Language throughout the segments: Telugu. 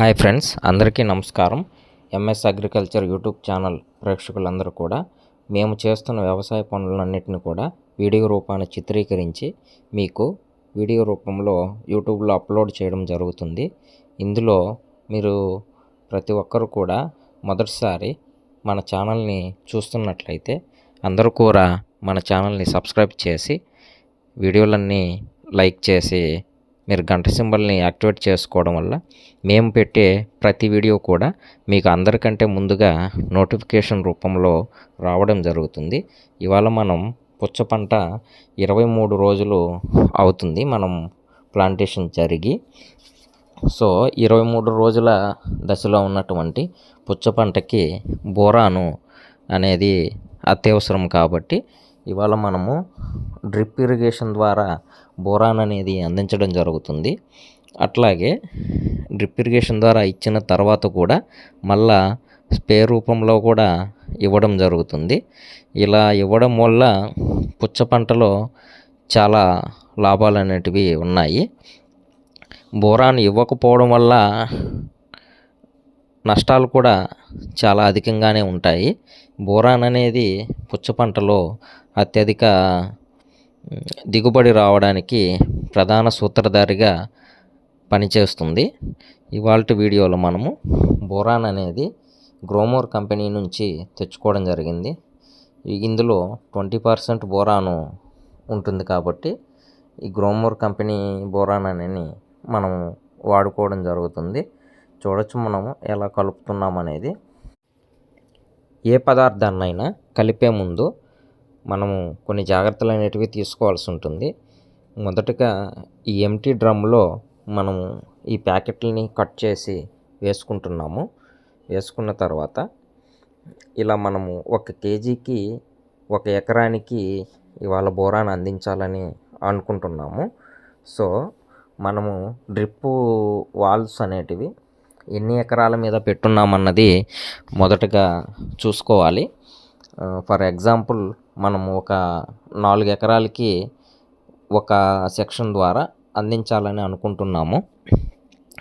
హాయ్ ఫ్రెండ్స్ అందరికీ నమస్కారం. ఎంఎస్ అగ్రికల్చర్ యూట్యూబ్ ఛానల్ ప్రేక్షకులందరూ కూడా మేము చేస్తున్న వ్యవసాయ పనులన్నింటినీ కూడా వీడియో రూపాన్ని చిత్రీకరించి మీకు వీడియో రూపంలో యూట్యూబ్లో అప్లోడ్ చేయడం జరుగుతుంది. ఇందులో మీరు ప్రతి ఒక్కరు కూడా మొదటిసారి మన ఛానల్ని చూస్తున్నట్లయితే అందరూ కూడా మన ఛానల్ని సబ్స్క్రైబ్ చేసి వీడియోలన్నీ లైక్ చేసి మీరు గంట సింబల్ని యాక్టివేట్ చేసుకోవడం వల్ల మేము పెట్టే ప్రతి వీడియో కూడా మీకు అందరికంటే ముందుగా నోటిఫికేషన్ రూపంలో రావడం జరుగుతుంది. ఇవాళ మనం పుచ్చ పంట ఇరవై మూడు రోజులు అవుతుంది మనం ప్లాంటేషన్ జరిగి. సో ఇరవై మూడు రోజుల దశలో ఉన్నటువంటి పుచ్చ పంటకి బోరాను అనేది అత్యవసరం కాబట్టి ఇవాళ మనము డ్రిప్ ఇరిగేషన్ ద్వారా బోరాన్ అనేది అందించడం జరుగుతుంది. అట్లాగే డ్రిప్ ఇరిగేషన్ ద్వారా ఇచ్చిన తర్వాత కూడా మళ్ళా స్ప్రే రూపంలో కూడా ఇవ్వడం జరుగుతుంది. ఇలా ఇవ్వడం వల్ల పుచ్చ పంటలో చాలా లాభాలు అనేటివి ఉన్నాయి. బోరాన్ ఇవ్వకపోవడం వల్ల నష్టాలు కూడా చాలా అధికంగానే ఉంటాయి. బోరాన్ అనేది పుచ్చ పంటలో అత్యధిక దిగుబడి రావడానికి ప్రధాన సూత్రధారిగా పనిచేస్తుంది. ఇవాళ వీడియోలో మనము బోరాన్ అనేది గ్రోమోర్ కంపెనీ నుంచి తెచ్చుకోవడం జరిగింది. ఇందులో ట్వంటీ పర్సెంట్ బోరాను ఉంటుంది కాబట్టి ఈ గ్రోమోర్ కంపెనీ బోరాన్ అనేది మనము వాడుకోవడం జరుగుతుంది. చూడొచ్చు మనము ఎలా కలుపుతున్నాం అనేది. ఏ పదార్థాన్నైనా కలిపే ముందు మనము కొన్ని జాగ్రత్తలు అనేటివి తీసుకోవాల్సి ఉంటుంది. మొదటగా ఈ ఎంటీ డ్రమ్లో మనము ఈ ప్యాకెట్లని కట్ చేసి వేసుకుంటున్నాము. వేసుకున్న తర్వాత ఇలా మనము ఒక కేజీకి ఒక ఎకరానికి ఇవాళ బోరాన్ అందించాలని అనుకుంటున్నాము. సో మనము డ్రిప్పు వాల్స్ అనేటివి ఎన్ని ఎకరాల మీద పెట్టున్నామన్నది మొదటగా చూసుకోవాలి. ఫర్ ఎగ్జాంపుల్ మనము ఒక నాలుగు ఎకరాలకి ఒక సెక్షన్ ద్వారా అందించాలని అనుకుంటున్నాము.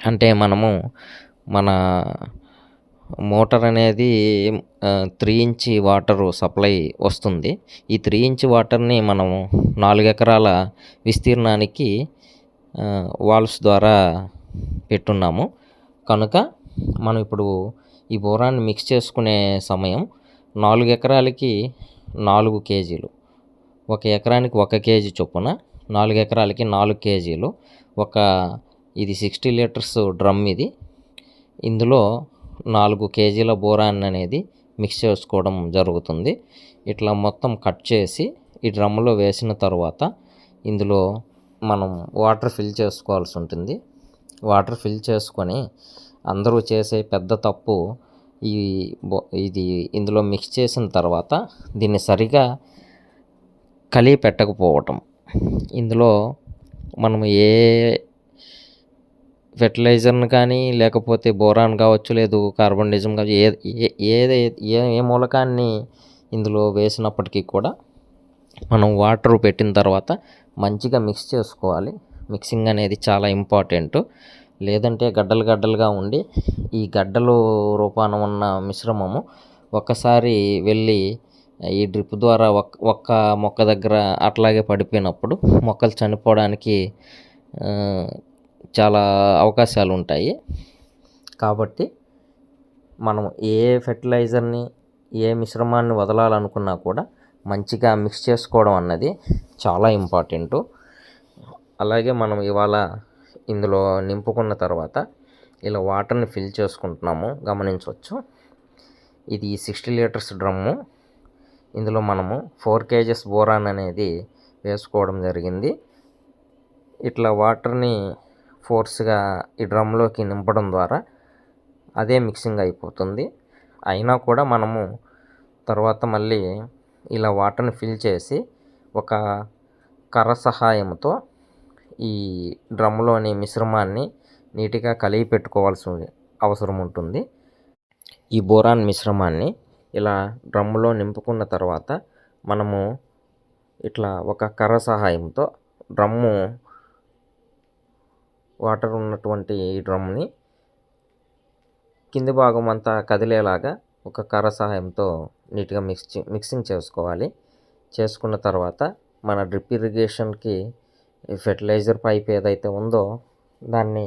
అంటే మనము మన మోటార్ అనేది త్రీ ఇంచి వాటరు సప్లై వస్తుంది. ఈ త్రీ ఇంచ్ వాటర్ని మనము నాలుగు ఎకరాల విస్తీర్ణానికి వాల్వ్స్ ద్వారా పెట్టున్నాము. కనుక మనం ఇప్పుడు ఈ బోరాన్ని మిక్స్ చేసుకునే సమయం నాలుగు ఎకరాలకి నాలుగు కేజీలు. ఒక ఎకరానికి ఒక కేజీ చొప్పున నాలుగు ఎకరాలకి నాలుగు కేజీలు. ఒక ఇది సిక్స్టీ లీటర్స్ డ్రమ్ ఇది. ఇందులో నాలుగు కేజీల బోరాన్ అనేది మిక్స్ చేసుకోవడం జరుగుతుంది. ఇట్లా మొత్తం కట్ చేసి ఈ డ్రమ్లో వేసిన తర్వాత ఇందులో మనం వాటర్ ఫిల్ చేసుకోవాల్సి ఉంటుంది. వాటర్ ఫిల్ చేసుకొని అందరూ చేసే పెద్ద తప్పు ఈ ఇది ఇందులో మిక్స్ చేసిన తర్వాత దీన్ని సరిగా కలిగి పెట్టకపోవటం. ఇందులో మనం ఏ ఫెర్టిలైజర్ని కానీ లేకపోతే బోరాన్ కావచ్చు లేదు కార్బన్ డిజం కావచ్చు ఏ ఏ ఏ మూలకాన్ని ఇందులో వేసినప్పటికీ కూడా మనం వాటర్ పెట్టిన తర్వాత మంచిగా మిక్స్ చేసుకోవాలి. మిక్సింగ్ అనేది చాలా ఇంపార్టెంట్ లేదంటే గడ్డలు గడ్డలుగా ఉండి ఈ గడ్డలు రూపాన ఉన్న మిశ్రమము ఒకసారి వెళ్ళి ఈ డ్రిప్ ద్వారా ఒక్క ఒక్క మొక్క దగ్గర అట్లాగే పడిపోయినప్పుడు మొక్కలు చనిపోవడానికి చాలా అవకాశాలు ఉంటాయి కాబట్టి మనం ఏ ఫెర్టిలైజర్ని ఏ మిశ్రమాన్ని వదలాలనుకున్నా కూడా మంచిగా మిక్స్ చేసుకోవడం అన్నది చాలా ఇంపార్టెంటు. అలాగే మనం ఇవాళ ఇందులో నింపుకున్న తర్వాత ఇలా వాటర్ని ఫిల్ చేసుకుంటున్నాము. గమనించవచ్చు. ఇది సిక్స్టీ లీటర్స్ డ్రమ్ము. ఇందులో మనము ఫోర్ కేజెస్ బోరాన్ అనేది వేసుకోవడం జరిగింది. ఇట్లా వాటర్ని ఫోర్స్గా ఈ డ్రమ్లోకి నింపడం ద్వారా అదే మిక్సింగ్ అయిపోతుంది. అయినా కూడా మనము తర్వాత మళ్ళీ ఇలా వాటర్ని ఫిల్ చేసి ఒక కర్ర సహాయంతో ఈ డ్రమ్లోని మిశ్రమాన్ని నీటిగా కలిగి పెట్టుకోవాల్సి అవసరం ఉంటుంది. ఈ బోరాన్ మిశ్రమాన్ని ఇలా డ్రమ్ములో నింపుకున్న తర్వాత మనము ఇట్లా ఒక కర్ర సహాయంతో డ్రమ్ము వాటర్ ఉన్నటువంటి ఈ డ్రమ్ని కింది భాగం అంతా కదిలేలాగా ఒక కర్ర సహాయంతో నీట్గా మిక్స్ మిక్సింగ్ చేసుకోవాలి. చేసుకున్న తర్వాత మన డ్రిప్ ఇరిగేషన్కి ఫెర్టిలైజర్ పైప్ ఏదైతే ఉందో దాన్ని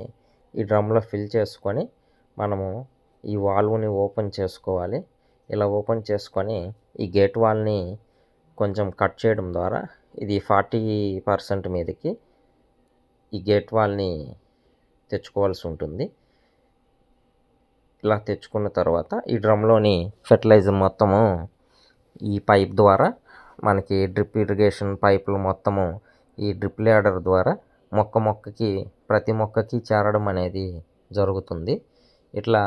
ఈ డ్రమ్లో ఫిల్ చేసుకొని మనము ఈ వాల్వ్ని ఓపెన్ చేసుకోవాలి. ఇలా ఓపెన్ చేసుకొని ఈ గేట్ వాల్ని కొంచెం కట్ చేయడం ద్వారా ఇది ఫార్టీ పర్సెంట్ మీదకి ఈ గేట్ వాల్ని తెచ్చుకోవాల్సి ఉంటుంది. ఇలా తెచ్చుకున్న తర్వాత ఈ డ్రమ్లోని ఫెర్టిలైజర్ మొత్తము ఈ పైప్ ద్వారా మనకి డ్రిప్ ఇరిగేషన్ పైపులు మొత్తము ఈ డ్రిప్ ల్యాడర్ ద్వారా మొక్క మొక్కకి ప్రతి మొక్కకి చేరడం అనేది జరుగుతుంది. ఇట్లా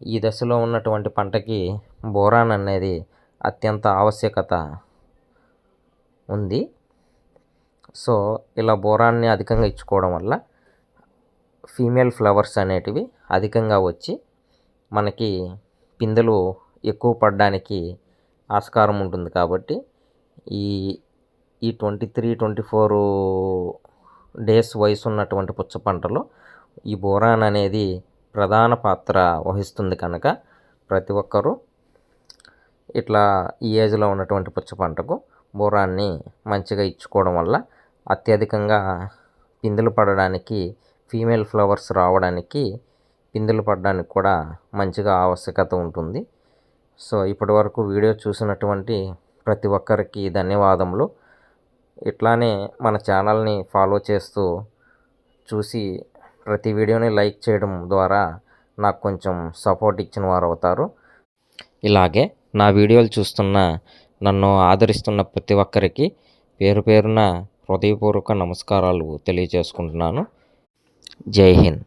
ఈ దశలో ఉన్నటువంటి పంటకి బోరాన్ అనేది అత్యంత ఆవశ్యకత ఉంది. సో ఇలా బోరాన్ని అధికంగా ఇచ్చుకోవడం వల్ల ఫీమేల్ ఫ్లవర్స్ అనేటివి అధికంగా వచ్చి మనకి పిందెలు ఎక్కువ పడడానికి ఆస్కారం ఉంటుంది కాబట్టి ఈ ఈ twenty three twenty four days వయసు ఉన్నటువంటి పుచ్చ పంటలో ఈ బోరాన్ అనేది ప్రధాన పాత్ర వహిస్తుంది కనుక ప్రతి ఒక్కరూ ఇట్లా ఈ ఏజ్లో ఉన్నటువంటి పుచ్చ పంటకు బోరాన్ని మంచిగా ఇచ్చుకోవడం వల్ల అత్యధికంగా పిందెలు పడడానికి ఫీమేల్ ఫ్లవర్స్ రావడానికి పిందెలు పడడానికి కూడా మంచిగా ఆవశ్యకత ఉంటుంది. సో ఇప్పటి వరకు వీడియో చూసినటువంటి ప్రతి ఒక్కరికి ధన్యవాదములు. ఇట్లానే మన ఛానల్ని ఫాలో చేస్తూ చూసి ప్రతి వీడియోని లైక్ చేయడం ద్వారా నాకు కొంచెం సపోర్ట్ ఇచ్చిన వారు అవుతారు ఇలాగే నా వీడియోలు చూస్తున్న నన్ను ఆదరిస్తున్న ప్రతి ఒక్కరికి పేరు పేరున హృదయపూర్వక నమస్కారాలు తెలియజేసుకుంటున్నాను. జై హింద్.